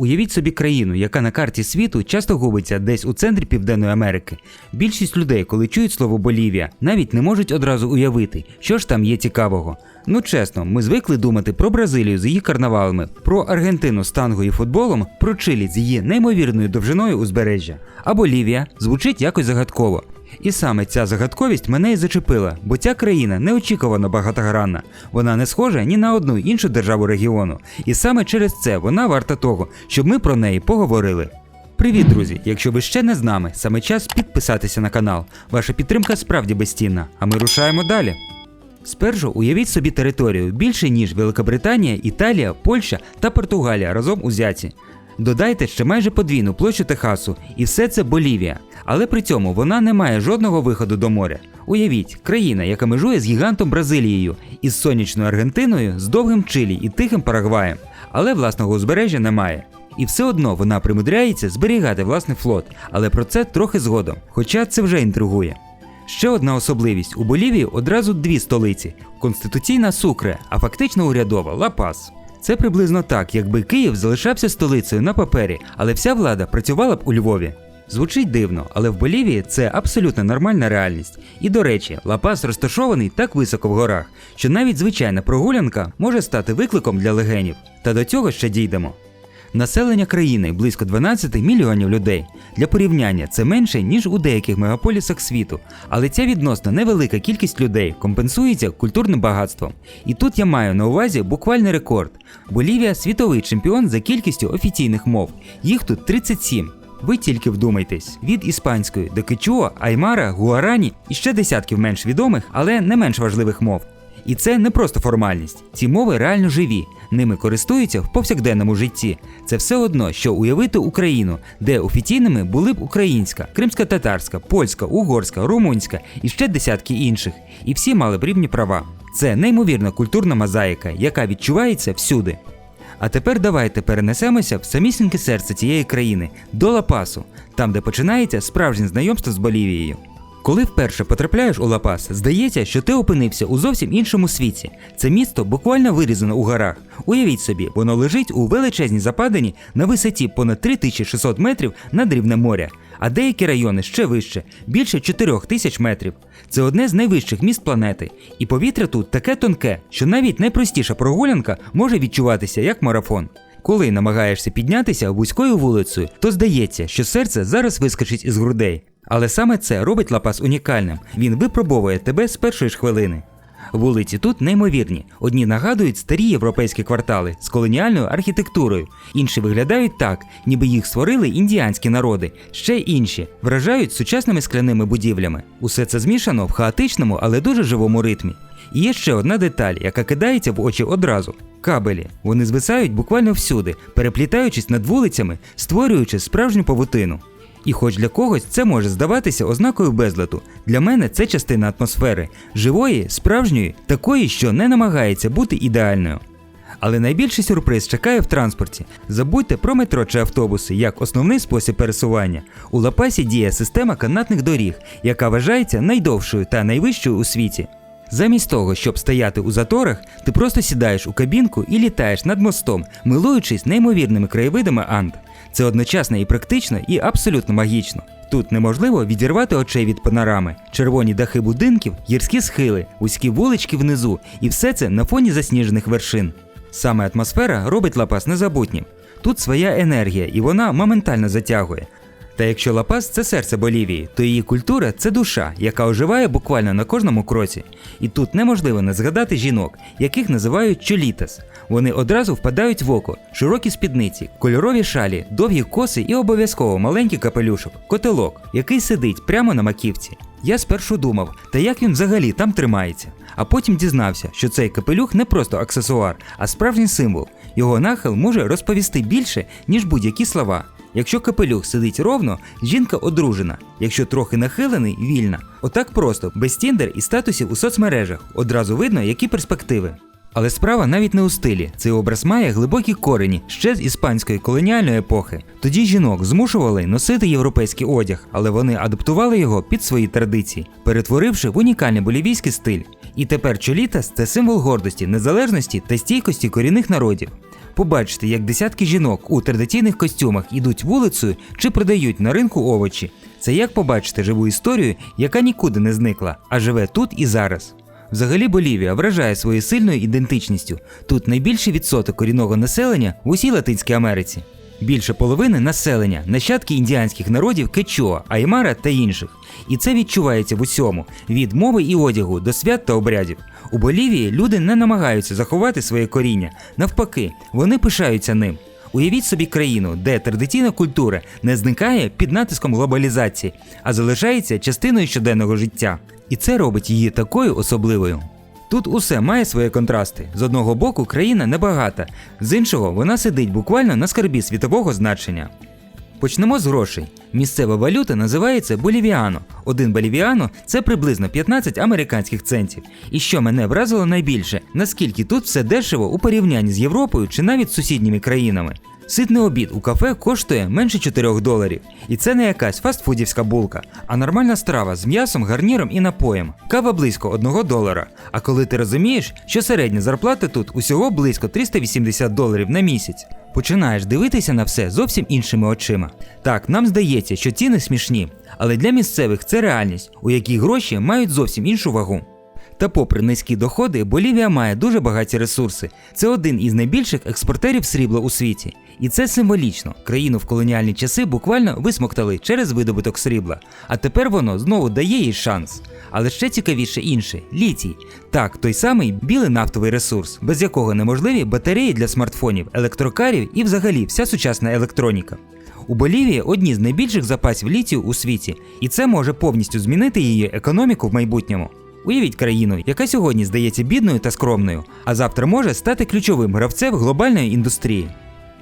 Уявіть собі країну, яка на карті світу часто губиться десь у центрі Південної Америки. Більшість людей, коли чують слово Болівія, навіть не можуть одразу уявити, що ж там є цікавого. Ну чесно, ми звикли думати про Бразилію з її карнавалами, про Аргентину з танго і футболом, про Чилі з її неймовірною довжиною узбережжя. А Болівія звучить якось загадково. І саме ця загадковість мене і зачепила, бо ця країна неочікувано багатогранна. Вона не схожа ні на одну іншу державу регіону. І саме через це вона варта того, щоб ми про неї поговорили. Привіт, друзі! Якщо ви ще не з нами, саме час підписатися на канал. Ваша підтримка справді безцінна, а ми рушаємо далі. Спершу уявіть собі територію більше ніж Великобританія, Італія, Польща та Португалія разом узяті. Додайте ще майже подвійну площу Техасу, і все це Болівія. Але при цьому вона не має жодного виходу до моря. Уявіть, країна, яка межує з гігантом Бразилією, із сонячною Аргентиною, з довгим Чилі і тихим Парагваєм, але власного узбережжя немає. І все одно вона примудряється зберігати власний флот, але про це трохи згодом, хоча це вже інтригує. Ще одна особливість у Болівії одразу дві столиці: конституційна Сукре, а фактично урядова Ла-Пас. Це приблизно так, якби Київ залишався столицею на папері, але вся влада працювала б у Львові. Звучить дивно, але в Болівії це абсолютно нормальна реальність. І до речі, Ла-Пас розташований так високо в горах, що навіть звичайна прогулянка може стати викликом для легенів. Та до цього ще дійдемо. Населення країни близько 12 мільйонів людей. Для порівняння це менше, ніж у деяких мегаполісах світу, але ця відносно невелика кількість людей компенсується культурним багатством. І тут я маю на увазі буквальний рекорд. Болівія світовий чемпіон за кількістю офіційних мов. Їх тут 37. Ви тільки вдумайтесь: від іспанської до кичуа, аймара, гуарані і ще десятків менш відомих, але не менш важливих мов. І це не просто формальність. Ці мови реально живі, ними користуються в повсякденному житті. Це все одно, що уявити Україну, де офіційними були б українська, кримська-татарська, польська, угорська, румунська і ще десятки інших. І всі мали б рівні права. Це неймовірна культурна мозаїка, яка відчувається всюди. А тепер давайте перенесемося в самісіньке серце цієї країни до Ла-Пасу, там, де починається справжнє знайомство з Болівією. Коли вперше потрапляєш у Ла-Пас, здається, що ти опинився у зовсім іншому світі. Це місто буквально вирізано у горах. Уявіть собі, воно лежить у величезній западині на висоті понад 3600 метрів над рівнем моря, а деякі райони ще вище, більше 4000 метрів. Це одне з найвищих міст планети, і повітря тут таке тонке, що навіть найпростіша прогулянка може відчуватися як марафон. Коли намагаєшся піднятися вузькою вулицею, то здається, що серце зараз вискочить із грудей. Але саме це робить Лапас унікальним. Він випробовує тебе з першої ж хвилини. Вулиці тут неймовірні. Одні нагадують старі європейські квартали з колоніальною архітектурою, інші виглядають так, ніби їх створили індіанські народи, ще інші вражають сучасними скляними будівлями. Усе це змішано в хаотичному, але дуже живому ритмі. І є ще одна деталь, яка кидається в очі одразу. Кабелі. Вони звисають буквально всюди, переплітаючись над вулицями, створюючи справжню павутину. І хоч для когось це може здаватися ознакою безладу, для мене це частина атмосфери, живої, справжньої, такої, що не намагається бути ідеальною. Але найбільший сюрприз чекає в транспорті. Забудьте про метро чи автобуси як основний спосіб пересування. У Лапасі діє система канатних доріг, яка вважається найдовшою та найвищою у світі. Замість того, щоб стояти у заторах, ти просто сідаєш у кабінку і літаєш над мостом, милуючись неймовірними краєвидами Анд. Це одночасно і практично, і абсолютно магічно. Тут неможливо відірвати очей від панорами, червоні дахи будинків, гірські схили, вузькі вулички внизу, і все це на фоні засніжених вершин. Саме атмосфера робить Лапас незабутнім. Тут своя енергія, і вона моментально затягує. Та якщо Лапас це серце Болівії, то її культура це душа, яка оживає буквально на кожному кроці. І тут неможливо не згадати жінок, яких називають чолітас. Вони одразу впадають в око, широкі спідниці, кольорові шалі, довгі коси і обов'язково маленький капелюшок, котелок, який сидить прямо на маківці. Я спершу думав, та як він взагалі там тримається. А потім дізнався, що цей капелюх не просто аксесуар, а справжній символ. Його нахил може розповісти більше, ніж будь-які слова. Якщо капелюх сидить ровно, жінка одружена. Якщо трохи нахилений, вільна. Отак просто, без тіндер і статусів у соцмережах. Одразу видно, які перспективи. Але справа навіть не у стилі. Цей образ має глибокі корені ще з іспанської колоніальної епохи. Тоді жінок змушували носити європейський одяг, але вони адаптували його під свої традиції, перетворивши в унікальний болівійський стиль. І тепер чолітас це символ гордості, незалежності та стійкості корінних народів. Побачити, як десятки жінок у традиційних костюмах ідуть вулицею чи продають на ринку овочі. Це як побачити живу історію, яка нікуди не зникла, а живе тут і зараз. Взагалі Болівія вражає своєю сильною ідентичністю. Тут найбільший відсоток корінного населення в усій Латинській Америці. Більше половини населення нащадки індіанських народів Кечуа, Аймара та інших. І це відчувається в усьому від мови і одягу до свят та обрядів. У Болівії люди не намагаються заховати своє коріння. Навпаки, вони пишаються ним. Уявіть собі країну, де традиційна культура не зникає під натиском глобалізації, а залишається частиною щоденного життя. І це робить її такою особливою. Тут усе має свої контрасти. З одного боку, країна небагата, з іншого, вона сидить буквально на скарбі світового значення. Почнемо з грошей. Місцева валюта називається болівіано. Один болівіано це приблизно 15 американських центів. І що мене вразило найбільше, наскільки тут все дешево у порівнянні з Європою чи навіть сусідніми країнами. Ситний обід у кафе коштує менше 4 доларів. І це не якась фастфудівська булка, а нормальна страва з м'ясом, гарніром і напоєм. Кава близько 1 долара. А коли ти розумієш, що середня зарплата тут усього близько 380 доларів на місяць, починаєш дивитися на все зовсім іншими очима. Так, нам здається, що ціни смішні, але для місцевих це реальність, у якій гроші мають зовсім іншу вагу. Та попри низькі доходи, Болівія має дуже багаті ресурси. Це один із найбільших експортерів срібла у світі. І це символічно. Країну в колоніальні часи буквально висмоктали через видобуток срібла, а тепер воно знову дає їй шанс. Але ще цікавіше інше літій. Так, той самий білий нафтовий ресурс, без якого неможливі батареї для смартфонів, електрокарів і взагалі вся сучасна електроніка. У Болівії одні з найбільших запасів літію у світі, і це може повністю змінити її економіку в майбутньому. Уявіть країну, яка сьогодні здається бідною та скромною, а завтра може стати ключовим гравцем глобальної індустрії.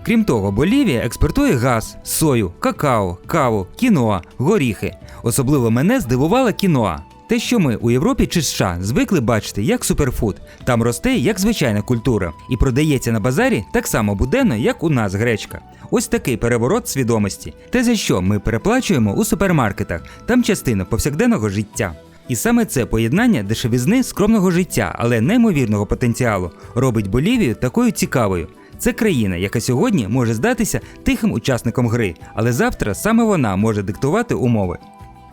Крім того, Болівія експортує газ, сою, какао, каву, кіноа, горіхи. Особливо мене здивувала кіноа. Те, що ми у Європі чи США звикли бачити як суперфуд, там росте як звичайна культура і продається на базарі так само буденно, як у нас гречка. Ось такий переворот свідомості. Те, за що ми переплачуємо у супермаркетах, там частина повсякденного життя. І саме це поєднання дешевізни скромного життя, але неймовірного потенціалу робить Болівію такою цікавою. Це країна, яка сьогодні може здатися тихим учасником гри, але завтра саме вона може диктувати умови.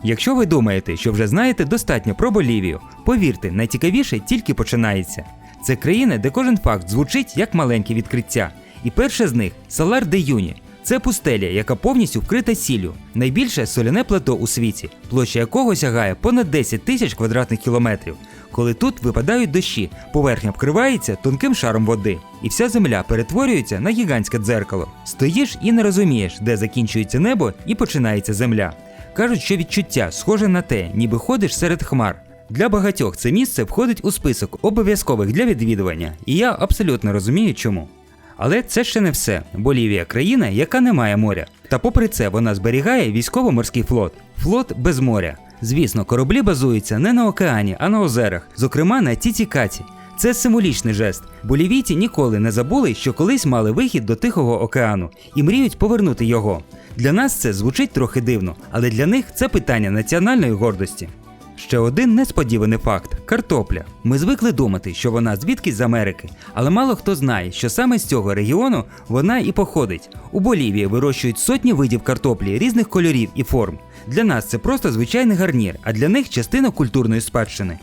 Якщо ви думаєте, що вже знаєте достатньо про Болівію, повірте, найцікавіше тільки починається. Це країна, де кожен факт звучить як маленьке відкриття. І перше з них Салар де Юні. Це пустеля, яка повністю вкрита сіллю, найбільше соляне плато у світі, площа якого сягає понад 10 тисяч квадратних кілометрів. Коли тут випадають дощі, поверхня вкривається тонким шаром води, і вся земля перетворюється на гігантське дзеркало. Стоїш і не розумієш, де закінчується небо і починається земля. Кажуть, що відчуття схоже на те, ніби ходиш серед хмар. Для багатьох це місце входить у список обов'язкових для відвідування, і я абсолютно розумію, чому. Але це ще не все. Болівія країна, яка не має моря. Та попри це вона зберігає військово-морський флот. Флот без моря. Звісно, кораблі базуються не на океані, а на озерах, зокрема на Тітікаті. Це символічний жест. Болівійці ніколи не забули, що колись мали вихід до Тихого океану і мріють повернути його. Для нас це звучить трохи дивно, але для них це питання національної гордості. Ще один несподіваний факт картопля. Ми звикли думати, що вона звідкись з Америки, але мало хто знає, що саме з цього регіону вона і походить. У Болівії вирощують сотні видів картоплі різних кольорів і форм. Для нас це просто звичайний гарнір, а для них частина культурної спадщини.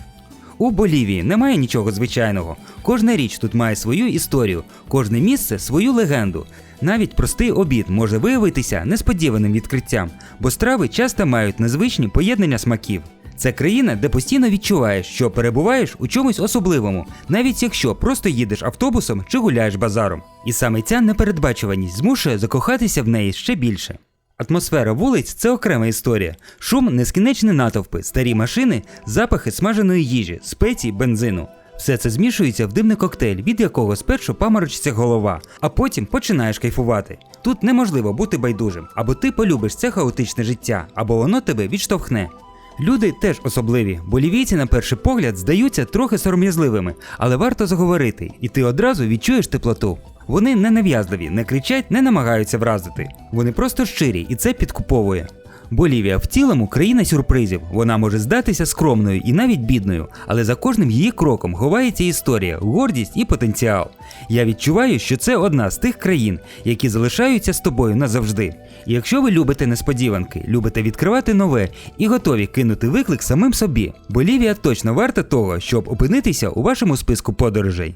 У Болівії немає нічого звичайного. Кожна річ тут має свою історію, кожне місце свою легенду. Навіть простий обід може виявитися несподіваним відкриттям, бо страви часто мають незвичні поєднання смаків. Це країна, де постійно відчуваєш, що перебуваєш у чомусь особливому, навіть якщо просто їдеш автобусом чи гуляєш базаром. І саме ця непередбачуваність змушує закохатися в неї ще більше. Атмосфера вулиць це окрема історія. Шум, нескінчені натовпи, старі машини, запахи смаженої їжі, спецій, бензину. Все це змішується в дивний коктейль, від якого спершу паморочиться голова, а потім починаєш кайфувати. Тут неможливо бути байдужим, або ти полюбиш це хаотичне життя, або воно тебе відштовхне. Люди теж особливі, болівійці на перший погляд здаються трохи сором'язливими, але варто заговорити, і ти одразу відчуєш теплоту. Вони не нав'язливі, не кричать, не намагаються вразити. Вони просто щирі, і це підкуповує. Болівія в цілому країна сюрпризів. Вона може здатися скромною і навіть бідною, але за кожним її кроком ховається історія, гордість і потенціал. Я відчуваю, що це одна з тих країн, які залишаються з тобою назавжди. І якщо ви любите несподіванки, любите відкривати нове і готові кинути виклик самим собі, Болівія точно варта того, щоб опинитися у вашому списку подорожей.